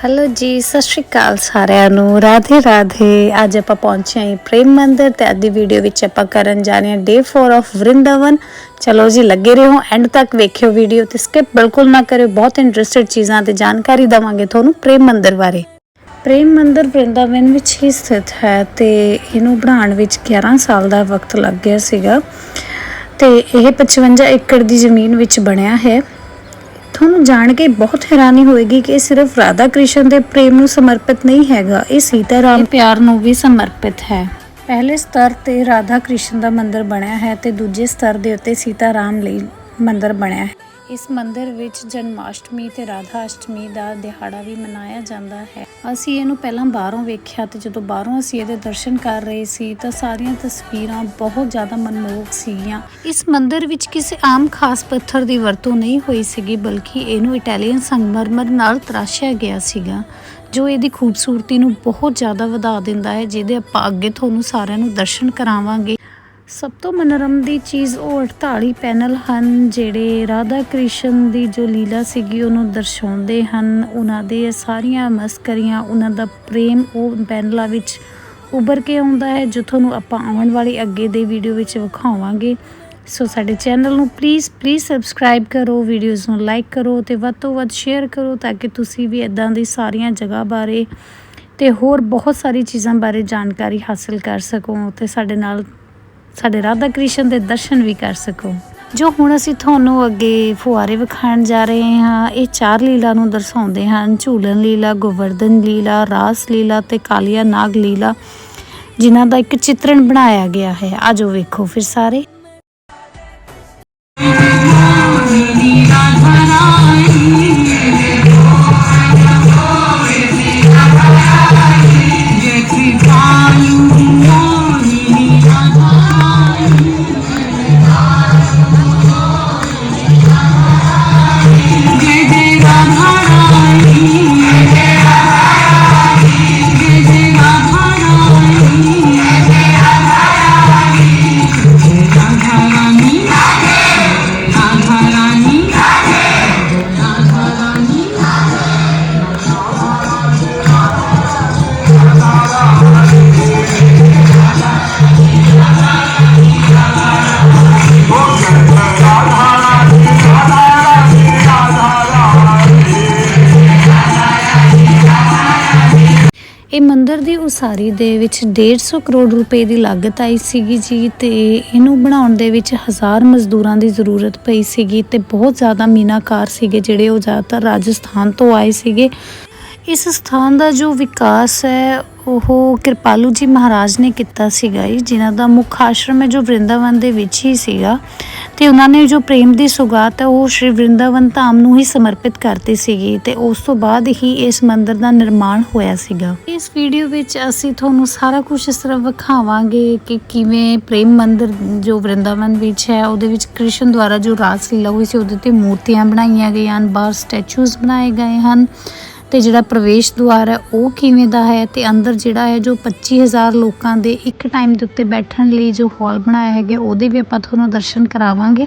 Hello ਜੀ, ਸਤਿ ਸ਼੍ਰੀ ਅਕਾਲ ਸਾਰਿਆਂ ਨੂੰ। ਰਾਧੇ ਰਾਧੇ। ਅੱਜ ਆਪਾਂ ਪਹੁੰਚੇ ਹਾਂ ਪ੍ਰੇਮ ਮੰਦਿਰ ਤੇ ਅੱਜ ਦੀ ਵੀਡੀਓ ਵਿੱਚ ਆਪਾਂ ਕਰਨ ਜਾ ਰਹੇ ਹਾਂ ਡੇ 4 ਆਫ ਵ੍ਰਿੰਦਾਵਨ। ਚਲੋ ਜੀ, ਲੱਗੇ ਰਹੋ ਐਂਡ ਤੱਕ ਵੇਖਿਓ ਵੀਡੀਓ ਤੇ ਸਕਿਪ ਬਿਲਕੁਲ ਨਾ ਕਰਿਓ। ਬਹੁਤ ਇੰਟਰਸਟਿਡ ਚੀਜ਼ਾਂ ਤੇ ਜਾਣਕਾਰੀ ਦਵਾਂਗੇ ਤੁਹਾਨੂੰ ਪ੍ਰੇਮ ਮੰਦਿਰ ਬਾਰੇ। ਪ੍ਰੇਮ ਮੰਦਿਰ ਵਰਿੰਦਾਵਨ ਵਿੱਚ ਹੀ ਸਥਿਤ ਹੈ ਤੇ ਇਹਨੂੰ ਬਣਾਉਣ ਵਿੱਚ 11 ਸਾਲ ਦਾ ਵਕਤ ਲੱਗ ਗਿਆ ਸੀਗਾ। ਤੇ ਇਹ 55 ਏਕੜ ਦੀ ਜ਼ਮੀਨ ਵਿੱਚ ਬਣਿਆ ਹੈ। ਤੁਹਾਨੂੰ ਜਾਣ ਕੇ ਬਹੁਤ ਹੈਰਾਨੀ ਹੋਏਗੀ ਕਿ ਇਹ ਸਿਰਫ ਰਾਧਾ ਕ੍ਰਿਸ਼ਨ ਦੇ ਪ੍ਰੇਮ ਨੂੰ ਸਮਰਪਿਤ ਨਹੀਂ ਹੈਗਾ ਇਹ ਸੀਤਾ ਰਾਮ ਪਿਆਰ ਨੂੰ ਵੀ ਸਮਰਪਿਤ ਹੈ। ਪਹਿਲੇ ਸਤਰ ਤੇ ਰਾਧਾ ਕ੍ਰਿਸ਼ਨ ਦਾ ਮੰਦਿਰ ਬਣਿਆ ਹੈ ਤੇ ਦੂਜੇ ਸਤਰ ਦੇ ਉੱਤੇ ਸੀਤਾ ਰਾਮ ਲਈ ਮੰਦਿਰ ਬਣਿਆ ਹੈ। ਇਸ ਮੰਦਿਰ ਵਿੱਚ ਜਨਮਾਸ਼ਟਮੀ ਤੇ ਰਾਧਾ ਅਸ਼ਟਮੀ ਦਾ ਦਿਹਾੜਾ ਵੀ ਮਨਾਇਆ ਜਾਂਦਾ ਹੈ। ਅਸੀਂ ਇਹਨੂੰ ਪਹਿਲਾਂ ਬਾਹਰੋਂ ਵੇਖਿਆ ਤੇ ਜਦੋਂ ਬਾਹਰੋਂ ਅਸੀਂ ਇਹਦੇ ਦਰਸ਼ਨ ਕਰ ਰਹੇ ਸੀ ਤਾਂ ਸਾਰੀਆਂ ਤਸਵੀਰਾਂ ਬਹੁਤ ਜ਼ਿਆਦਾ ਮਨਮੋਹਕ ਸੀਗੀਆਂ। ਇਸ ਮੰਦਿਰ ਵਿੱਚ ਕਿਸੇ ਆਮ ਖਾਸ ਪੱਥਰ ਦੀ ਵਰਤੋਂ ਨਹੀਂ ਹੋਈ ਸੀਗੀ, ਬਲਕਿ ਇਹਨੂੰ ਇਟਾਲੀਅਨ ਸੰਗਮਰਮਰ ਨਾਲ ਤਰਾਸ਼ਿਆ ਗਿਆ ਸੀਗਾ, ਜੋ ਇਹਦੀ ਖੂਬਸੂਰਤੀ ਨੂੰ ਬਹੁਤ ਜ਼ਿਆਦਾ ਵਧਾ ਦਿੰਦਾ ਹੈ, ਜਿਹਦੇ ਆਪਾਂ ਅੱਗੇ ਤੁਹਾਨੂੰ ਸਾਰਿਆਂ ਨੂੰ ਦਰਸ਼ਨ ਕਰਾਵਾਂਗੇ। ਸਭ ਤੋਂ ਮਨੋਰਮ ਦੀ ਚੀਜ਼ ਉਹ 48 ਪੈਨਲ ਹਨ, ਜਿਹੜੇ ਰਾਧਾ ਕ੍ਰਿਸ਼ਨ ਦੀ ਜੋ ਲੀਲਾ ਸੀਗੀ ਉਹਨੂੰ ਦਰਸਾਉਂਦੇ ਹਨ। ਉਹਨਾਂ ਦੇ ਸਾਰੀਆਂ ਮਸਕਰੀਆਂ, ਉਹਨਾਂ ਦਾ ਪ੍ਰੇਮ ਉਹ ਪੈਨਲਾਂ ਵਿੱਚ ਉੱਭਰ ਕੇ ਆਉਂਦਾ ਹੈ, ਜੋ ਤੁਹਾਨੂੰ ਆਪਾਂ ਆਉਣ ਵਾਲੀ ਅੱਗੇ ਦੇ ਵੀਡੀਓ ਵਿੱਚ ਵਿਖਾਵਾਂਗੇ। ਸੋ ਸਾਡੇ ਚੈਨਲ ਨੂੰ ਪਲੀਜ਼ ਪਲੀਜ਼ ਸਬਸਕ੍ਰਾਈਬ ਕਰੋ ਵੀਡੀਓਜ਼ ਨੂੰ ਲਾਈਕ ਕਰੋ ਤੇ ਵੱਧ ਤੋਂ ਵੱਧ ਸ਼ੇਅਰ ਕਰੋ ਤਾਂ ਕਿ ਤੁਸੀਂ ਵੀ ਇਦਾਂ ਦੀ ਸਾਰੀਆਂ ਜਗ੍ਹਾ ਬਾਰੇ ਤੇ ਹੋਰ ਬਹੁਤ ਸਾਰੀ ਚੀਜ਼ਾਂ ਬਾਰੇ ਜਾਣਕਾਰੀ ਹਾਸਲ ਕਰ ਸਕੋ ਤੇ ਸਾਡੇ ਨਾਲ ਸਾਡੇ ਰਾਧਾ ਕ੍ਰਿਸ਼ਨ ਦੇ ਦਰਸ਼ਨ ਵੀ ਕਰ ਸਕੋ। ਜੋ ਹੁਣ ਅਸੀਂ ਤੁਹਾਨੂੰ ਅੱਗੇ ਫੁਆਰੇ ਵਿਖਾਣ ਜਾ ਰਹੇ ਹਾਂ, ਇਹ ਚਾਰ ਲੀਲਾ ਨੂੰ ਦਰਸਾਉਂਦੇ ਹਨ। ਝੂਲਣ ਲੀਲਾ, ਗੋਵਰਧਨ ਲੀਲਾ, ਰਾਸ ਲੀਲਾ ਤੇ ਕਾਲੀਆ ਨਾਗ ਲੀਲਾ, ਜਿਨ੍ਹਾਂ ਦਾ ਇੱਕ ਚਿੱਤਰਣ ਬਣਾਇਆ ਗਿਆ ਹੈ। ਆਜੋ ਵੇਖੋ ਫਿਰ ਸਾਰੇ। ਦੀ ਉਸਾਰੀ ਦੇ ਵਿੱਚ 150 ਕਰੋੜ ਰੁਪਏ ਦੀ ਲਾਗਤ ਆਈ ਸੀਗੀ ਜੀ ਤੇ ਇਹਨੂੰ ਬਣਾਉਣ ਦੇ ਵਿੱਚ ਹਜ਼ਾਰ ਮਜ਼ਦੂਰਾਂ ਦੀ ਜ਼ਰੂਰਤ ਪਈ ਸੀਗੀ ਤੇ ਬਹੁਤ ਜ਼ਿਆਦਾ ਮੀਨਾਕਾਰ ਸੀਗੇ ਜਿਹੜੇ ਉਹ ਜ਼ਿਆਦਾਤਰ ਰਾਜਸਥਾਨ ਤੋਂ ਆਏ ਸੀਗੇ। ਇਸ ਸਥਾਨ ਦਾ ਜੋ ਵਿਕਾਸ ਹੈ, ਉਹ ਕਿਰਪਾਲੂ ਜੀ ਮਹਾਰਾਜ ਨੇ ਕੀਤਾ ਸੀਗਾ ਜੀ, ਜਿਨ੍ਹਾਂ ਦਾ ਮੁੱਖ ਆਸ਼ਰਮ ਹੈ ਜੋ ਵਰਿੰਦਾਵਨ ਦੇ ਵਿੱਚ ਹੀ ਸੀਗਾ। ਤੇ ਉਹਨਾਂ ਨੇ ਜੋ ਪ੍ਰੇਮ ਦੀ ਸੁਗਾਤ ਹੈ, ਉਹ ਸ਼੍ਰੀ ਵਰਿੰਦਾਵਨ ਧਾਮ ਨੂੰ ਹੀ ਸਮਰਪਿਤ ਕਰਤੀ ਸੀਗੀ ਤੇ ਉਸ ਤੋਂ ਬਾਅਦ ਹੀ ਇਸ ਮੰਦਿਰ ਦਾ ਨਿਰਮਾਣ ਹੋਇਆ ਸੀਗਾ। ਇਸ ਵੀਡੀਓ ਵਿੱਚ ਅਸੀਂ ਤੁਹਾਨੂੰ ਸਾਰਾ ਕੁਝ ਇਸ ਤਰ੍ਹਾਂ ਵਿਖਾਵਾਂਗੇ ਕਿ ਕਿਵੇਂ ਪ੍ਰੇਮ ਮੰਦਿਰ ਜੋ ਵ੍ਰਿੰਦਾਵਨ ਵਿੱਚ ਹੈ, ਉਹਦੇ ਵਿੱਚ ਕ੍ਰਿਸ਼ਨ ਦੁਆਰਾ ਜੋ ਰਾਸ ਲੀਲਾ ਹੋਈ ਸੀ, ਉਹਦੇ ਤੇ ਮੂਰਤੀਆਂ ਬਣਾਈਆਂ ਗਈਆਂ ਹਨ, ਬਾਹਰ ਸਟੈਚੂਜ਼ ਬਣਾਏ ਗਏ ਹਨ। ਤੇ ਜਿਹੜਾ ਪ੍ਰਵੇਸ਼ ਦੁਆਰ ਹੈ, ਉਹ ਕਿਵੇਂ ਦਾ ਹੈ ਤੇ ਅੰਦਰ ਜਿਹੜਾ ਹੈ, ਜੋ 25000 ਲੋਕਾਂ ਦੇ ਇੱਕ ਟਾਈਮ ਦੇ ਉੱਤੇ ਬੈਠਣ ਲਈ ਜੋ ਹਾਲ ਬਣਾਇਆ ਹੈਗਾ, ਉਹਦੇ ਵੀ ਆਪਾਂ ਤੁਹਾਨੂੰ ਦਰਸ਼ਨ ਕਰਾਵਾਂਗੇ।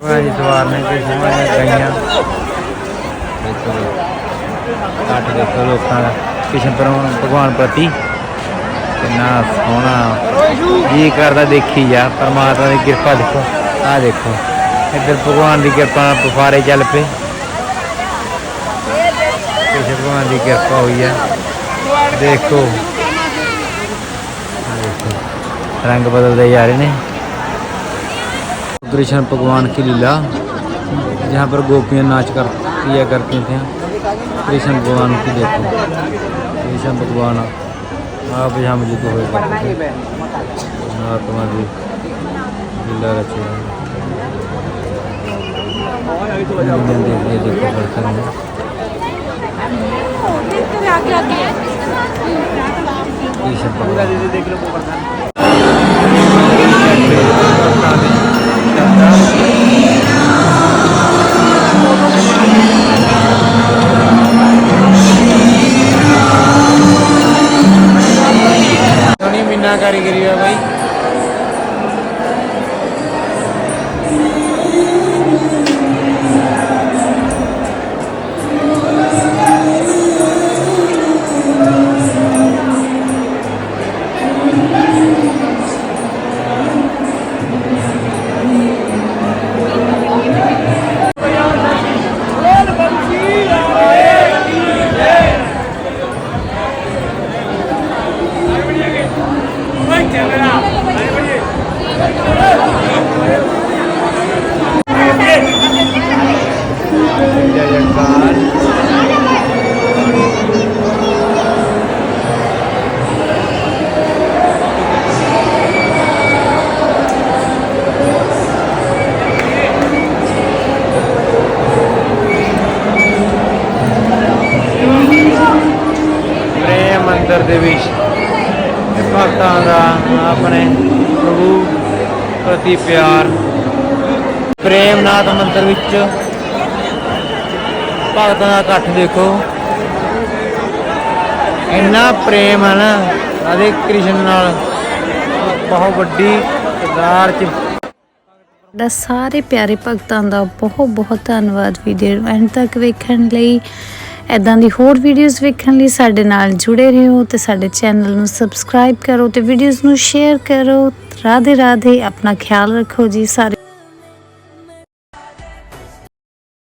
ਭਗਵਾਨ ਜੀ ਸਵਾਰ ਨੇ ਕਿ ਸੋਹਣੀਆਂ ਗਈਆਂ ਦੇਖੋ ਕੱਟ ਦੇਖੋ ਲੋਕਾਂ ਦਾ ਕ੍ਰਿਸ਼ਨ ਪਰਮ ਭਗਵਾਨ ਪ੍ਰਤੀ ਕਿੰਨਾ ਸੋਹਣਾ ਜੀ ਕਰਦਾ ਦੇਖੀ ਜਾ ਪਰਮਾਤਮਾ ਦੀ ਕਿਰਪਾ ਦੇਖੋ ਆਹ ਦੇਖੋ ਇੱਧਰ ਭਗਵਾਨ ਦੀ ਕਿਰਪਾ ਨਾਲ ਬੁਖਾਰੇ ਚੱਲ ਪਏ ਕ੍ਰਿਸ਼ਨ ਭਗਵਾਨ ਦੀ ਕਿਰਪਾ ਹੋਈ ਆ ਦੇਖੋ ਆਹ ਦੇਖੋ ਰੰਗ ਬਦਲਦੇ ਜਾ ਰਹੇ ਨੇ कृष्ण भगवान की लीला, जहाँ पर गोपियाँ नाच कर, किया करती थी। कृष्ण भगवान की देखो। कृष्ण भगवान, आप यहाँ मुझे तो महात्मा जी, लीला रची हैं। টাকারি করি ভাই ਮੰਦਰ ਦੇ ਵਿੱਚ ਭਗਤਾਂ ਦਾ ਆਪਣੇ ਪ੍ਰਭੂ ਪ੍ਰਤੀ ਪਿਆਰ ਪ੍ਰੇਮਨਾਥ ਮੰਦਰ ਵਿੱਚ ਭਗਤਾਂ ਦਾ ਇਕੱਠ ਦੇਖੋ। ਇੰਨਾ ਪ੍ਰੇਮ ਹੈ ਨਾ, ਰਾਧੇ ਕ੍ਰਿਸ਼ਨ ਨਾਲ ਬਹੁਤ ਵੱਡੀ ਕਿਰਦਾਰ ਚ। ਦਾ ਸਾਰੇ ਪਿਆਰੇ ਭਗਤਾਂ ਦਾ ਬਹੁਤ ਬਹੁਤ ਧੰਨਵਾਦ ਵੀਡੀਓ ਨੂੰ। ਐਂਡ ਤੱਕ ਵੇਖਣ ਲਈ ਐਦਾਂ ਦੀ ਹੋਰ ਵੀਡੀਓਜ਼ ਵੇਖਣ ਲਈ ਸਾਡੇ ਨਾਲ ਜੁੜੇ ਰਹੋ ਤੇ ਸਾਡੇ ਚੈਨਲ ਨੂੰ ਸਬਸਕ੍ਰਾਈਬ ਕਰੋ ਤੇ ਵੀਡੀਓਜ਼ ਨੂੰ ਸ਼ੇਅਰ ਕਰੋ। ਰਾਧੇ ਰਾਧੇ ਆਪਣਾ ਖਿਆਲ ਰੱਖੋ ਜੀ ਸਾਰੇ।